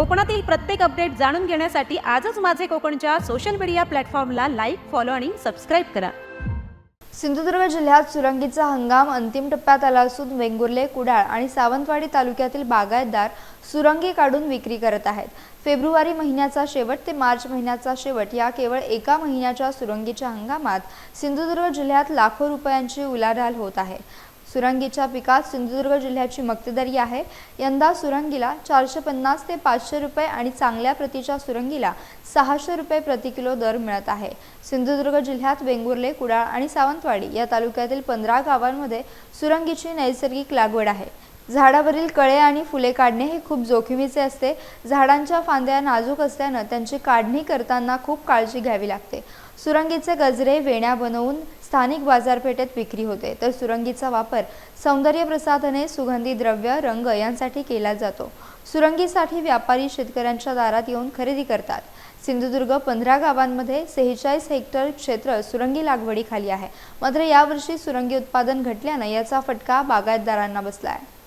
कोकणातील प्रत्येक अपडेट जाणून घेण्यासाठी आजच माझे कोकणच्या सोशल मीडिया प्लॅटफॉर्मला लाईक फॉलो आणि सबस्क्राईब करा. सिंधुदुर्ग जिल्ह्यात सुरंगीचा हंगाम अंतिम टप्प्यात आला असून वेंगुर्ले कुडाळ आणि सावंतवाडी तालुक्यातील बागायतदार सुरंगी काढून विक्री करत आहेत. फेब्रुवारी महिन्याचा शेवट ते मार्च महिन्याचा शेवट या केवळ एका महिन्याच्या सुरंगीच्या हंगामात सिंधुदुर्ग जिल्ह्यात लाखो रुपयांची उलाढाल होत आहे. सुरंगीच्या पिकात सिंधुदुर्ग जिल्ह्याची मक्तेदारी आहे. यंदा सुरंगीला चारशे पन्नास ते पाचशे रुपये आणि चांगल्या प्रतीच्या सुरंगीला सहाशे रुपये प्रति किलो दर मिळत आहे. सिंधुदुर्ग जिल्ह्यात वेंगुर्ले कुडाळ आणि सावंतवाडी या तालुक्यातील पंधरा गावांमध्ये सुरंगीची नैसर्गिक लागवड आहे. झाडावरील कळे आणि फुले काढणे हे खूप जोखमीचे असते. झाडांच्या फांद्या नाजूक असल्यानं त्यांची काढणी करताना खूप काळजी घ्यावी लागते. सुरंगीचे गजरे वेण्या बनवून स्थानिक बाजारपेठेत विक्री होते. तर सुरंगीचा वापर सौंदर्य प्रसाधने सुगंधी द्रव्य रंग यांसाठी केला जातो. सुरंगीसाठी व्यापारी शेतकऱ्यांच्या दारात येऊन खरेदी करतात. सिंधुदुर्ग पंधरा गावांमध्ये सेहेचाळीस हेक्टर क्षेत्र सुरंगी लागवडीखाली आहे. मात्र यावर्षी सुरंगी उत्पादन घटल्यानं याचा फटका बागायतदारांना बसला आहे